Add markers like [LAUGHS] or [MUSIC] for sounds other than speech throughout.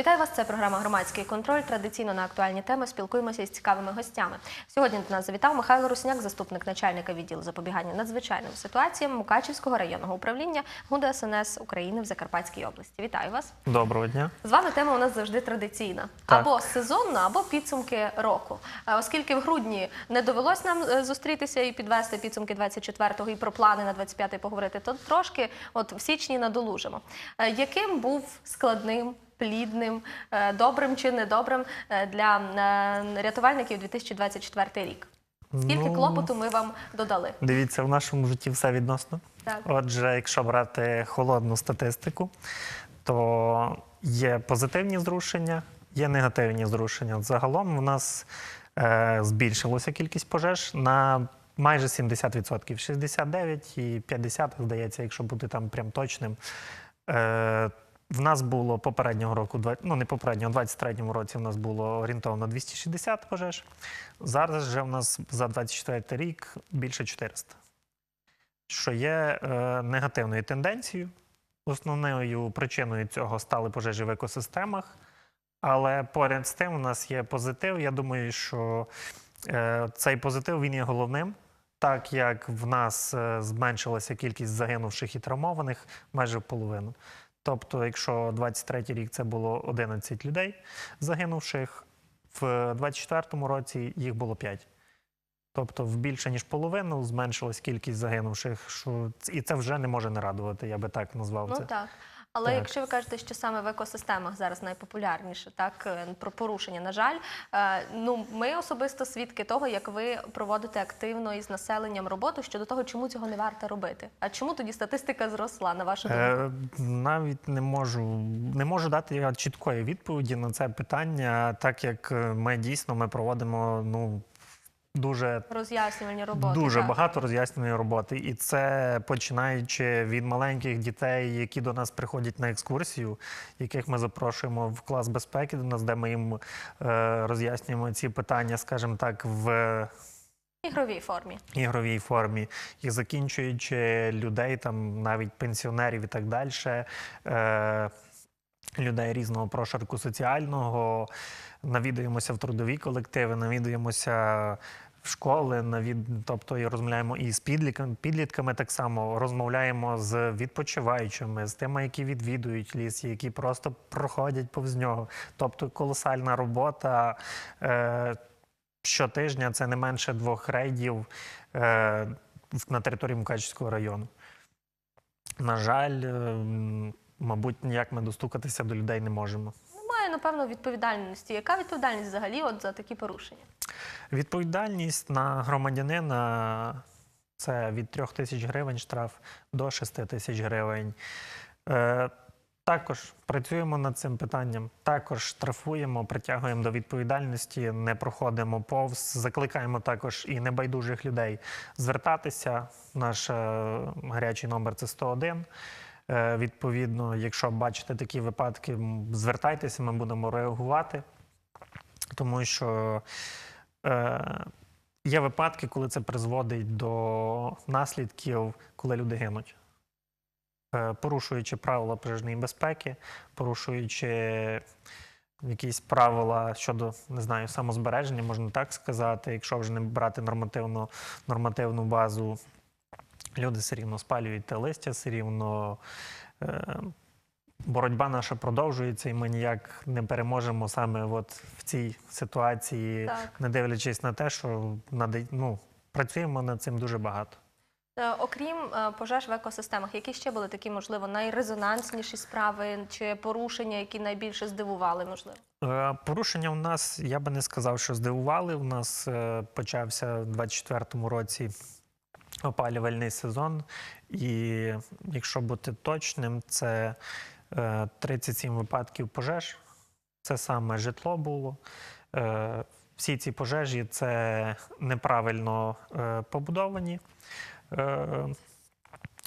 Вітаю вас. Це програма Громадський контроль. Традиційно на актуальні теми спілкуємося із цікавими гостями. Сьогодні до нас завітав Михайло Русняк, заступник начальника відділу запобігання надзвичайним ситуаціям Мукачівського районного управління ГУД СНС України в Закарпатській області. Вітаю вас. Доброго дня. З вами тема у нас завжди традиційна Так. або сезонна, або підсумки року. Оскільки в грудні не довелось нам е, зустрітися і підвести підсумки 24-го і про плани на 25-й поговорити, то трошки от в січні надолужимо. Е, Яким був складним? Плідним, е, добрим чи недобрим е, для е, рятувальників 2024 рік. Скільки Ну, клопоту ми вам додали? Дивіться, в нашому житті все відносно. Так. Отже, якщо брати холодну статистику, то є позитивні зрушення, є негативні зрушення. Загалом у нас е, збільшилася кількість пожеж на майже 70%. 69 і 50, здається, якщо бути там прям точним. Е, в нас було попереднього року, ну не попереднього, у 23-му році в нас було орієнтовно 260 пожеж. Зараз же в нас за 24 рік більше 400 що є е, негативною тенденцією. Основною причиною цього стали пожежі в екосистемах. Але поряд з тим у нас є позитив. Я думаю, що е, цей позитив він є головним. Так як в нас е, зменшилася кількість загинувших і травмованих майже в половину. Тобто, якщо 23 рік це було 11 людей загинувших, в 24-му році їх було 5. Тобто в більше ніж половину зменшилась кількість загинувших, що і це вже не може не радувати, я би так назвав Ну це. так. Але Так. якщо ви кажете, що саме в екосистемах зараз найпопулярніше, так е, про порушення, на жаль, е, ну ми особисто свідки того, як ви проводите активно із населенням роботу щодо того, чому цього не варто робити. А чому тоді статистика зросла на вашу думку? Е, навіть не можу, не можу дати я чіткої відповіді на це питання, так як е, ми дійсно ми проводимо ну дуже Роз'яснювальні роботи. Дуже так. багато роз'ясненої роботи, і це починаючи від маленьких дітей, які до нас приходять на екскурсію, яких ми запрошуємо в клас безпеки до нас, де ми їм е, роз'яснюємо ці питання, скажімо так, в ігровій формі. ігровій формі, і закінчуючи людей, там навіть пенсіонерів і так далі. Е, Людей різного прошарку соціального, навідуємося в трудові колективи, навідуємося в школи, навід... тобто і розмовляємо і з підлітками, підлітками так само, розмовляємо з відпочиваючими, з тими, які відвідують ліс, які просто проходять повз нього. Тобто колосальна робота. Е... Щотижня це не менше двох рейдів е... на території Мукачівського району. На жаль, е, м, мабуть, ніяк ми достукатися до людей не можемо. Немає, напевно, відповідальності. Яка відповідальність взагалі от за такі порушення? Відповідальність на громадянина це від 3 тисяч гривень штраф до 6 тисяч гривень. Е, також працюємо над цим питанням, також штрафуємо, притягуємо до відповідальності, не проходимо повз, закликаємо також і небайдужих людей звертатися. Наш е, гарячий номер це 101. Е, відповідно, якщо бачите такі випадки, звертайтеся, ми будемо реагувати, тому що Е, є випадки, коли це призводить до наслідків, коли люди гинуть. Е, порушуючи правила пожежної безпеки, порушуючи якісь правила щодо не знаю, самозбереження, можна так сказати, якщо вже не брати нормативну, нормативну базу, люди все рівно спалюють те листя, все рівно. Е, Боротьба наша продовжується, і ми ніяк не переможемо саме от в цій ситуації, Так. не дивлячись на те, що ну, працюємо над цим дуже багато. Е, Окрім е, пожеж в екосистемах, які ще були такі, можливо, найрезонансніші справи чи порушення, які найбільше здивували, можливо? Порушення у нас, я би не сказав, що здивували. У нас почався в 24-му році опалювальний сезон, і якщо бути точним, це е, 37 випадків пожеж. Це саме житло було. Е, Всі ці пожежі це неправильно е, побудовані. е,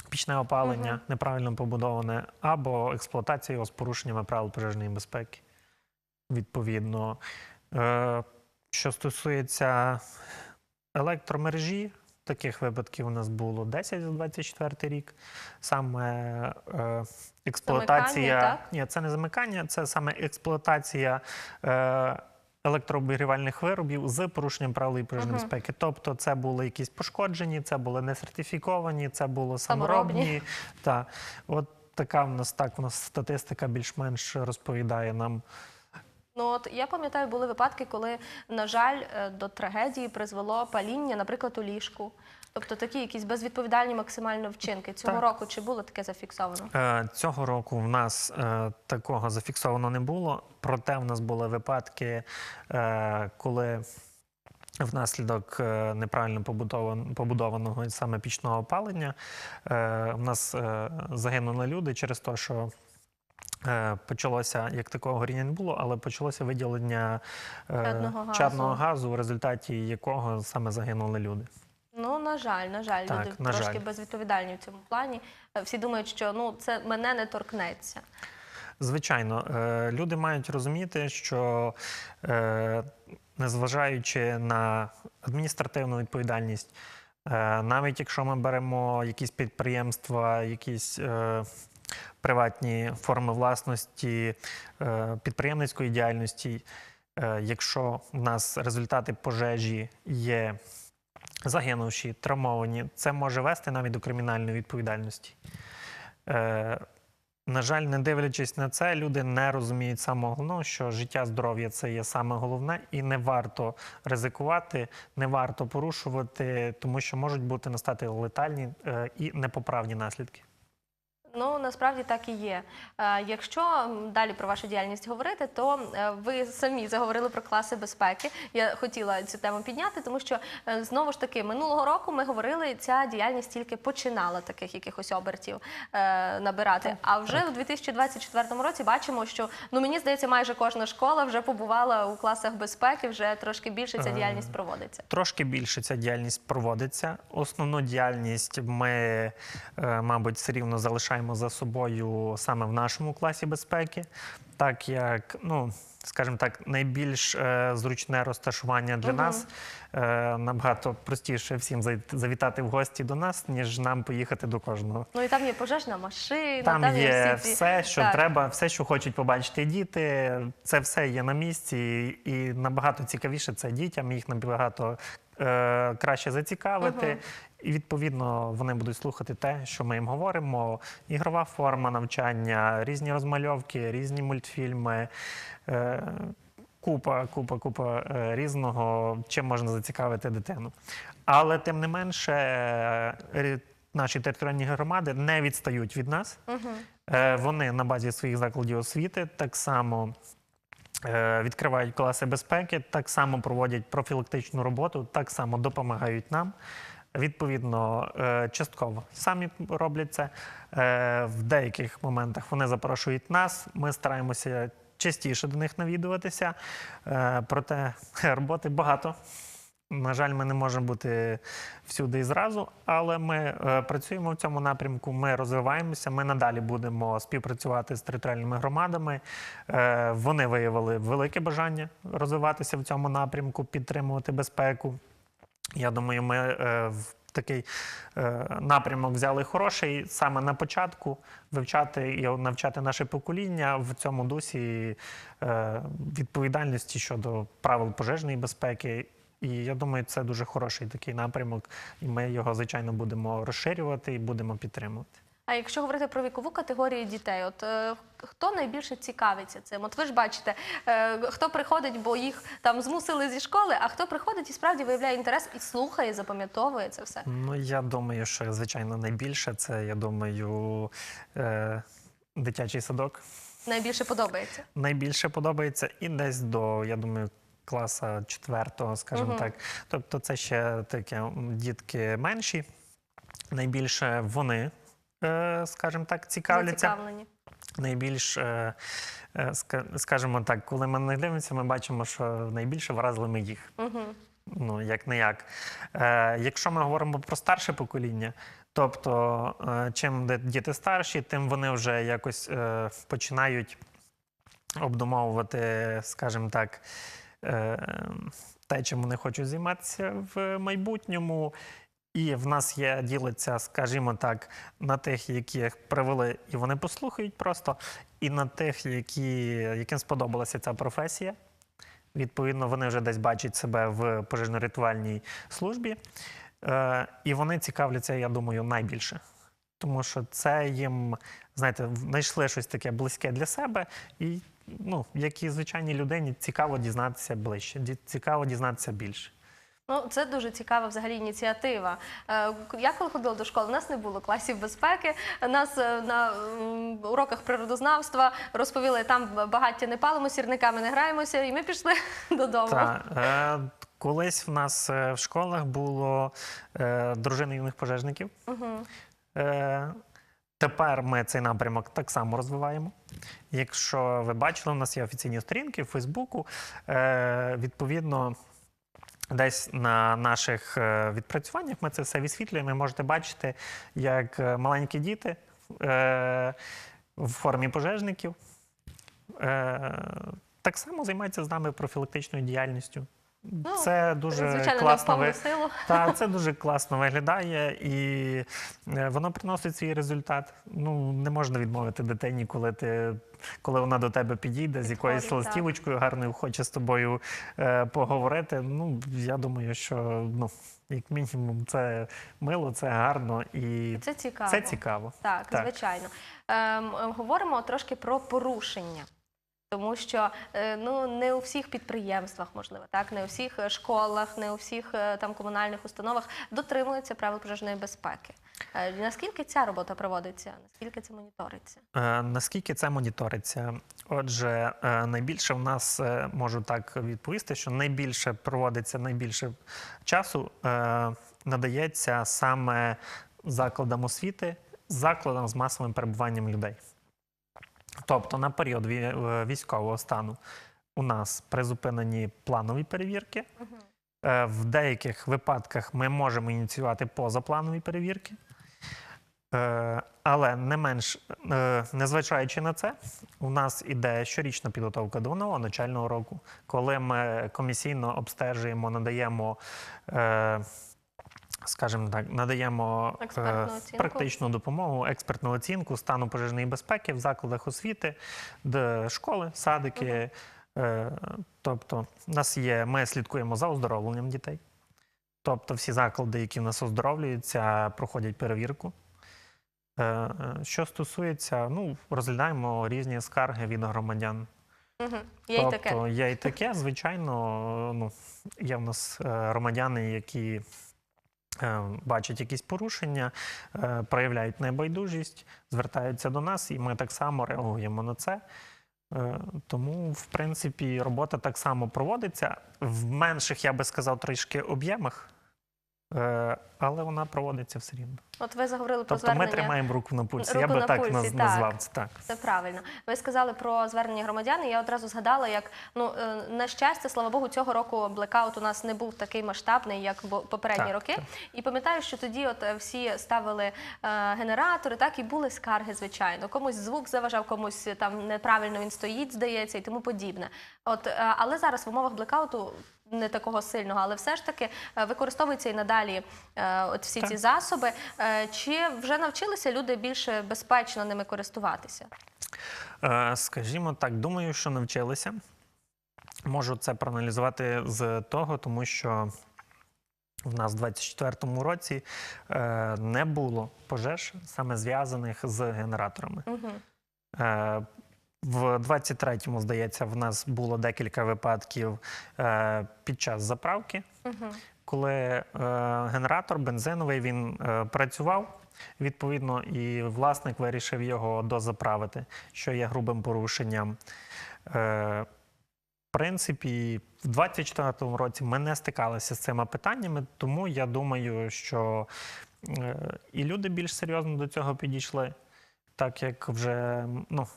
Пічне опалення Мгм. неправильно побудоване, або експлуатація його з порушеннями правил пожежної безпеки. Відповідно, Е, що стосується електромережі, Таких випадків у нас було 10 за 24 рік. Саме е, експлуатація. Замикання, так? Ні, це не замикання, це саме експлуатація е, електрообігрівальних виробів з порушенням правил і пожежної Мгм. безпеки. Тобто, це були якісь пошкоджені, це були не сертифіковані, це було Саморобні. саморобні. [LAUGHS] Та от така в нас так. У нас статистика більш-менш розповідає нам. Ну от я пам'ятаю, були випадки, коли, на жаль, е, до трагедії призвело паління, наприклад, у ліжку. Тобто такі якісь безвідповідальні максимально вчинки. Цього Так. року чи було таке зафіксовано? Е, Цього року в нас е, такого зафіксовано не було. Проте в нас були випадки, е, коли внаслідок неправильно побудован- побудованого саме пічного опалення е, в нас е, загинули люди через те, що. Е, Почалося як такого горіння не було, але почалося виділення е, Чадного газу. газу, в результаті якого саме загинули люди. Ну, на жаль, на жаль, Так, люди на трошки жаль. безвідповідальні в цьому плані. Е, Всі думають, що ну це мене не торкнеться. Звичайно, люди мають розуміти, що незважаючи на адміністративну відповідальність, навіть якщо ми беремо якісь підприємства, якісь приватні форми власності, е, підприємницької діяльності, е, якщо в нас результати пожежі є загинувші, травмовані, це може вести навіть до кримінальної відповідальності. Е, на жаль, не дивлячись на це, люди не розуміють самого головного, що життя, здоров'я це є саме головне, і не варто ризикувати, не варто порушувати, тому що можуть бути настати летальні і непоправні наслідки. Ну насправді так і є. Е, Якщо далі про вашу діяльність говорити, то е, ви самі заговорили про класи безпеки. Я хотіла цю тему підняти, тому що е, знову ж таки минулого року ми говорили, ця діяльність тільки починала таких якихось обертів набирати. А вже у 2024 році бачимо, що ну мені здається, майже кожна школа вже побувала у класах безпеки, вже трошки більше ця діяльність проводиться. Трошки більше ця діяльність проводиться. Основну діяльність ми, мабуть, все рівно залишаємо за собою саме в нашому класі безпеки, так як, ну, скажімо так, найбільш е, зручне розташування для Мгм. нас. Е, набагато простіше всім завітати в гості до нас, ніж нам поїхати до кожного. Ну і там є пожежна машина, Там, є всі ці- все, що Так. треба, все, що хочуть побачити діти. Це все є на місці, і набагато цікавіше це дітям. Їх набагато е, краще зацікавити. Мгм. І відповідно вони будуть слухати те, що ми їм говоримо. Ігрова форма навчання, різні розмальовки, різні мультфільми. Е, Купа, купа, купа е, різного, чим можна зацікавити дитину. Але тим не менше, наші територіальні громади не відстають від нас. Е, Вони на базі своїх закладів освіти так само відкривають класи безпеки, так само проводять профілактичну роботу, так само допомагають нам. Відповідно, е, частково самі роблять це. Е, В деяких моментах вони запрошують нас. Ми стараємося частіше до них навідуватися. Е, Проте [LAUGHS] роботи багато. На жаль, ми не можемо бути всюди і зразу, але ми е, працюємо в цьому напрямку. Ми розвиваємося. Ми надалі будемо співпрацювати з територіальними громадами. Е, вони виявили велике бажання розвиватися в цьому напрямку, підтримувати безпеку. Я думаю, ми е, в такий напрямок взяли хороший саме на початку вивчати і навчати наше покоління в цьому дусі відповідальності щодо правил пожежної безпеки. І я думаю, це дуже хороший такий напрямок, і ми його звичайно будемо розширювати і будемо підтримувати. А якщо говорити про вікову категорію дітей, от е, хто найбільше цікавиться цим? От ви ж бачите, е, хто приходить, бо їх там змусили зі школи, а хто приходить і справді виявляє інтерес і слухає, запам'ятовує це все. Ну я думаю, що звичайно найбільше це я думаю е, дитячий садок. Найбільше подобається. найбільше подобається, і десь до, я думаю, класа четвертого, скажімо Мгм. так. Тобто, це ще таке дітки менші. Найбільше вони, е, скажімо так, цікавляться. Найбільш, е, е, ска- скажімо так, коли ми не дивимося, ми бачимо, що найбільше вразили ми їх. Угу. Ну, як не як. Е, якщо ми говоримо про старше покоління, тобто е, чим діти старші, тим вони вже якось е, починають обдумовувати, скажімо так, те, чим вони хочуть займатися в майбутньому. І в нас є ділиться, скажімо так, на тих, яких привели, і вони послухають просто, і на тих, які, яким сподобалася ця професія. Відповідно, вони вже десь бачать себе в пожежно-рятувальній службі. Е, і вони цікавляться, я думаю, найбільше. Тому що це їм, знаєте, знайшли щось таке близьке для себе, і, ну, як і звичайній людині, цікаво дізнатися ближче, цікаво дізнатися більше. Ну, це дуже цікава взагалі ініціатива. Е, Я коли ходила до школи, у нас не було класів безпеки. Нас е, на уроках природознавства розповіли, там багаття не палимо, сірниками не граємося, і ми пішли [LAUGHS] додому. Та, е, колись в нас в школах було дружини юних пожежників. Е, тепер ми цей напрямок так само розвиваємо. Якщо ви бачили, у нас є офіційні сторінки в Фейсбуку. Е, відповідно, десь на наших е, відпрацюваннях ми це все висвітлюємо. Ви можете бачити, як е, маленькі діти в формі пожежників. Так само займаються з нами профілактичною діяльністю. Це дуже Ну, Звичайно, класно. ви- силу. та [LAUGHS] це дуже класно виглядає, і е, воно приносить свій результат. Ну не можна відмовити дитині, коли ти. Коли вона до тебе підійде з якоюсь листівочкою гарною, хоче з тобою е, поговорити. Ну я думаю, що ну як мінімум це мило, це гарно і Це цікаво. це цікаво. Так, Так. звичайно. Ем, говоримо трошки про порушення. Тому що е, ну не у всіх підприємствах, можливо, так не у всіх е, школах, не у всіх е, там комунальних установах дотримуються правил пожежної безпеки. Наскільки ця робота проводиться? Наскільки це моніториться? Наскільки це моніториться? Отже, найбільше в нас можу так відповісти, що найбільше проводиться найбільше часу надається саме закладам освіти, закладам з масовим перебуванням людей. Тобто на період е, військового стану у нас призупинені планові перевірки. Е, В деяких випадках ми можемо ініціювати позапланові перевірки. Е, Але не менш, незважаючи на це, у нас іде щорічна підготовка до нового навчального року, коли ми комісійно обстежуємо, надаємо, скажімо так, надаємо е, практичну допомогу, експертну оцінку стану пожежної безпеки в закладах освіти, де школи, садики. Е, Тобто, нас є, ми слідкуємо за оздоровленням дітей. Тобто, всі заклади, які в нас оздоровлюються, проходять перевірку. Е, Що стосується, ну, розглядаємо різні скарги від громадян. Угу. Є тобто, таке. є і таке, звичайно, ну, є в нас громадяни, які бачать якісь порушення, е, проявляють небайдужість, звертаються до нас, і ми так само реагуємо на це. Е, Тому, в принципі, робота так само проводиться в менших, я би сказав, трішки об'ємах, е, але вона проводиться все рівно. От ви заговорили про Тобто ми тримаємо руку на пульсі. Руку я би на так пульсі, наз- так. назвав це так. Це правильно. Ви сказали про звернення громадян. і Я одразу згадала, як ну е, на щастя, слава Богу, цього року блекаут у нас не був такий масштабний, як попередні Так, роки. так. І пам'ятаю, що тоді от е, всі ставили е, генератори, так і були скарги, звичайно. Комусь звук заважав, комусь е, там неправильно він стоїть, здається, і тому подібне. От, е, але зараз в умовах блекауту. Не такого сильного, але все ж таки е, використовуються і надалі е, от всі Так. ці засоби. Е, Чи вже навчилися люди більше безпечно ними користуватися? Скажімо так, думаю, що навчилися. Можу це проаналізувати з того, тому що в нас в 24-му році не було пожеж, саме зв'язаних з генераторами. Угу. В 23-му, здається, в нас було декілька випадків е, під час заправки, Угу. коли е, генератор бензиновий він е, працював. Відповідно, і власник вирішив його дозаправити, що є грубим порушенням. Е, в принципі, в 24-му році ми не стикалися з цими питаннями, тому я думаю, що е, і люди більш серйозно до цього підійшли. Так як вже ну,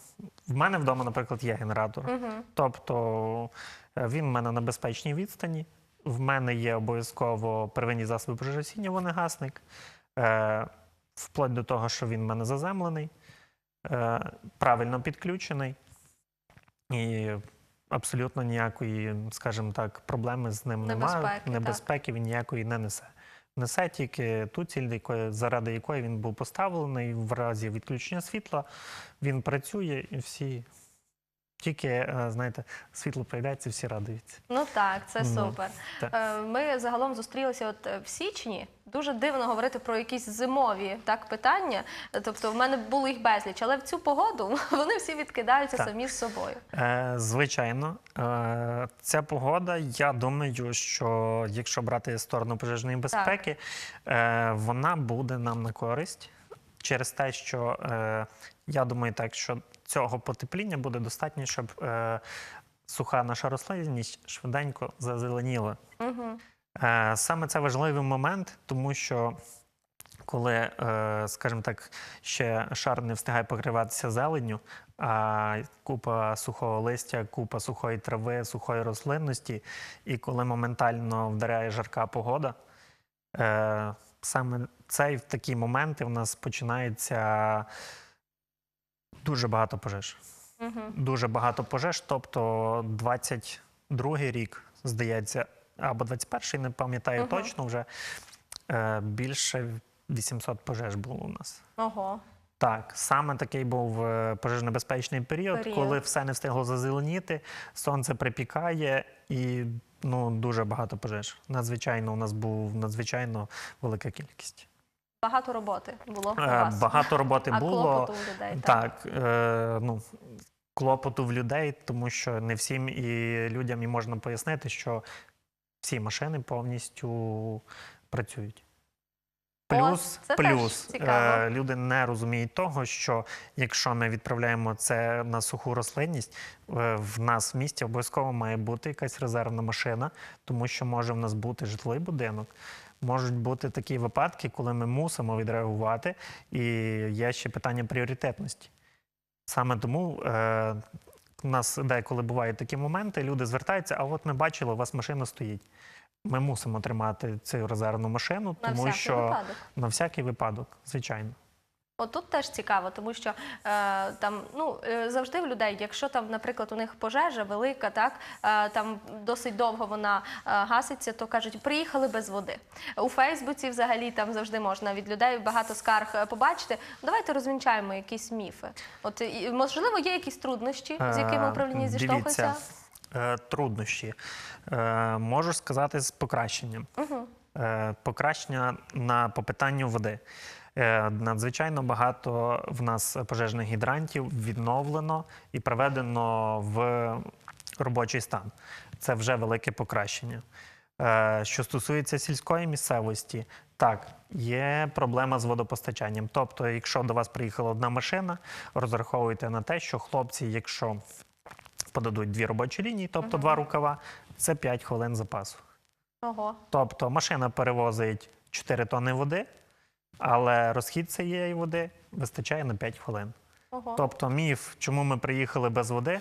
в мене вдома, наприклад, є генератор. Угу. Тобто е, він в мене на безпечній відстані. В мене є обов'язково первинні засоби пожежогасіння, вогнегасник. Е, вплоть до того, що він в мене заземлений, е, правильно підключений. І абсолютно ніякої, скажімо так, проблеми з ним немає. Небезпеки він ніякої не несе. Несе тільки ту ціль, заради якої він був поставлений. В разі відключення світла він працює і всі. Тільки, е, знаєте, світло прийдеться, всі радуються. Ну так, це Ну, супер. так. Е, Ми загалом зустрілися от е, в січні. Дуже дивно говорити про якісь зимові так питання. Тобто, в мене було їх безліч, але в цю погоду [LAUGHS] вони всі відкидаються Так. самі з собою. Е, звичайно, е, ця погода, я думаю, що якщо брати сторону пожежної безпеки, е, вона буде нам на користь через те, що е, я думаю, так що цього потепління буде достатньо, щоб е, суха наша рослинність швиденько зазеленіла. Угу. Е, Саме це важливий момент, тому що коли, е, скажімо так, ще шар не встигає покриватися зеленню, а купа сухого листя, купа сухої трави, сухої рослинності, і коли моментально вдаряє жарка погода, е, саме цей в такі моменти в нас починається дуже багато пожеж Угу. дуже багато пожеж. Тобто 22 рік, здається, або 21-й, не пам'ятаю Мгм. точно вже. е, Більше 800 пожеж було у нас. Ого. Так, саме такий був е, пожежнебезпечний період, Період. коли все не встигло зазеленіти, сонце припікає і ну, дуже багато пожеж. Надзвичайно, у нас був надзвичайно велика кількість. Багато роботи було у Е, вас. Багато роботи [LAUGHS] а було. клопоту у людей. Так. Так, е, ну, клопоту в людей, тому що не всім і людям і можна пояснити, що всі машини повністю працюють. Плюс, це теж плюс цікаво. е, люди не розуміють того, що якщо ми відправляємо це на суху рослинність, е, в нас в місті обов'язково має бути якась резервна машина, тому що може в нас бути житловий будинок. Можуть бути такі випадки, коли ми мусимо відреагувати, і є ще питання пріоритетності. Саме тому е, у нас деколи бувають такі моменти, люди звертаються, а от ми бачили, у вас машина стоїть. Ми мусимо тримати цю резервну машину, тому на що випадок. на всякий випадок, звичайно. От тут теж цікаво, тому що е, там ну е, завжди в людей, якщо там, наприклад, у них пожежа велика, так е, там досить довго вона е, гаситься, то кажуть, приїхали без води. У Фейсбуці взагалі там завжди можна від людей багато скарг е, побачити. Давайте розвінчаємо якісь міфи. От і, можливо, є якісь труднощі, з якими Е, управління дивіться, зіштовхується. е, Труднощі. Е, Можу сказати з покращенням. Угу. Е, Покращення на по питанню води. Е, Надзвичайно багато в нас пожежних гідрантів відновлено і приведено в робочий стан. Це вже велике покращення. Е, Що стосується сільської місцевості, так, є проблема з водопостачанням. Тобто, якщо до вас приїхала одна машина, розраховуйте на те, що хлопці, якщо подадуть дві робочі лінії, тобто два рукава, це 5 хвилин запасу. Ого. Тобто машина перевозить 4 тонни води, але розхід цієї води вистачає на 5 хвилин. Ого. Тобто міф, чому ми приїхали без води,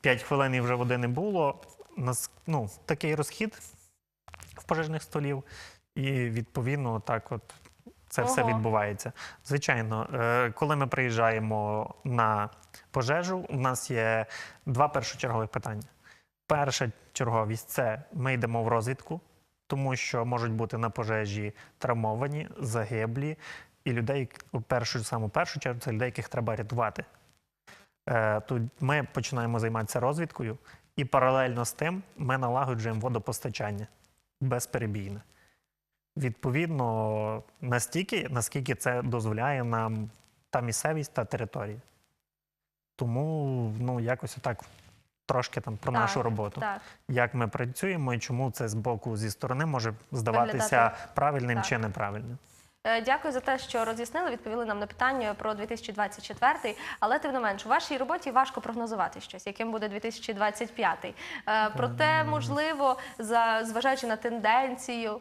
5 хвилин і вже води не було. Нас ну, такий розхід в пожежних столів, і відповідно так от це все відбувається. Звичайно, е, коли ми приїжджаємо на пожежу, у нас є два першочергових питання. Перша черговість це ми йдемо в розвідку, тому що можуть бути на пожежі травмовані, загиблі, і людей у першу саму першу чергу це людей, яких треба рятувати. Е, Тут ми починаємо займатися розвідкою, і паралельно з тим ми налагоджуємо водопостачання безперебійне. Відповідно, настільки, наскільки це дозволяє нам та місцевість та територія. Тому ну, якось отак трошки там про Так, нашу роботу. Так. Як ми працюємо і чому це з боку зі сторони може здаватися Виглядати. правильним Так. чи неправильним. Е, Дякую за те, що роз'яснили, відповіли нам на питання про 2024, але тим не менш, у вашій роботі важко прогнозувати щось, яким буде 2025. Е, Проте, можливо, за зважаючи на тенденцію,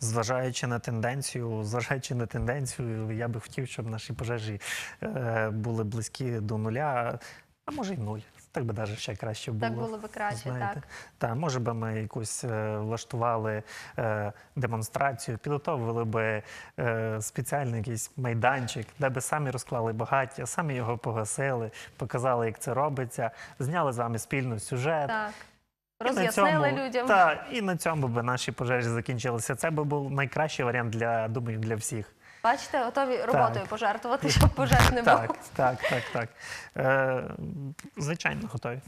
Зважаючи на тенденцію, зважаючи на тенденцію, я би хотів, щоб наші пожежі е, були близькі до нуля, а може й нуль. Так би навіть ще краще було. так було би краще. знаєте. Так Та, може би ми якусь е, влаштували е, демонстрацію, підготовили би е, спеціальний якийсь майданчик, де би самі розклали багаття, самі його погасили, показали, як це робиться, зняли з вами спільно сюжет. так. І на Роз'яснили цьому- людям. Та, і на цьому би наші пожежі закінчилися. Це би був найкращий варіант для, думаю, для всіх. Бачите, готові роботою пожертвувати, щоб пожертв не було. Так, так, так, так. Е, звичайно, готові.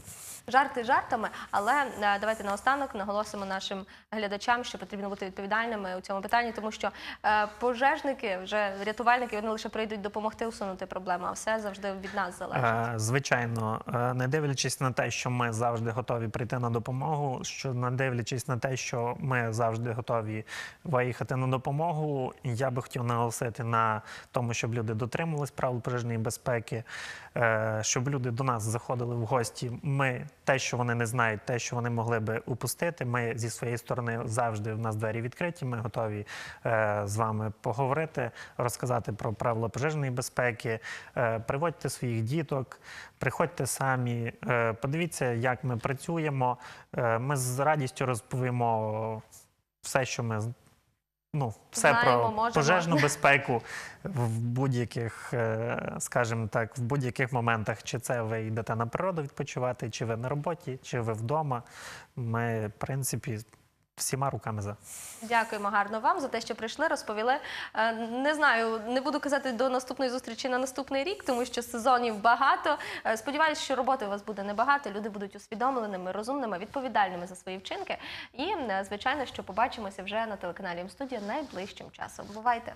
Жарти жартами, але е, давайте наостанок наголосимо нашим глядачам, що потрібно бути відповідальними у цьому питанні, тому що е, пожежники, вже рятувальники, вони лише прийдуть допомогти усунути проблему, а все завжди від нас залежить. Е, Звичайно, не дивлячись на те, що ми завжди готові прийти на допомогу, що не дивлячись на те, що ми завжди готові виїхати на допомогу, я би хотів наголосити на тому, щоб люди дотримувались правил пожежної безпеки, щоб люди до нас заходили в гості. Ми те, що вони не знають, те, що вони могли би упустити. Ми зі своєї сторони завжди в нас двері відкриті. Ми готові е, з вами поговорити, розказати про правила пожежної безпеки. Е, приводьте своїх діток, приходьте самі, е, подивіться, як ми працюємо. Е, ми з радістю розповімо все, що ми ну, все Знаємо, про можемо. пожежну безпеку в будь-яких, е, скажімо так, в будь-яких моментах, чи це ви йдете на природу відпочивати, чи ви на роботі, чи ви вдома. Ми, в принципі, всіма руками за. Дякуємо гарно вам за те, що прийшли, розповіли. Е, Не знаю, не буду казати до наступної зустрічі на наступний рік, тому що сезонів багато. Е, Сподіваюсь, що роботи у вас буде небагато. Люди будуть усвідомленими, розумними, відповідальними за свої вчинки. І е, звичайно, що побачимося вже на телеканалі М-студія найближчим часом. Бувайте!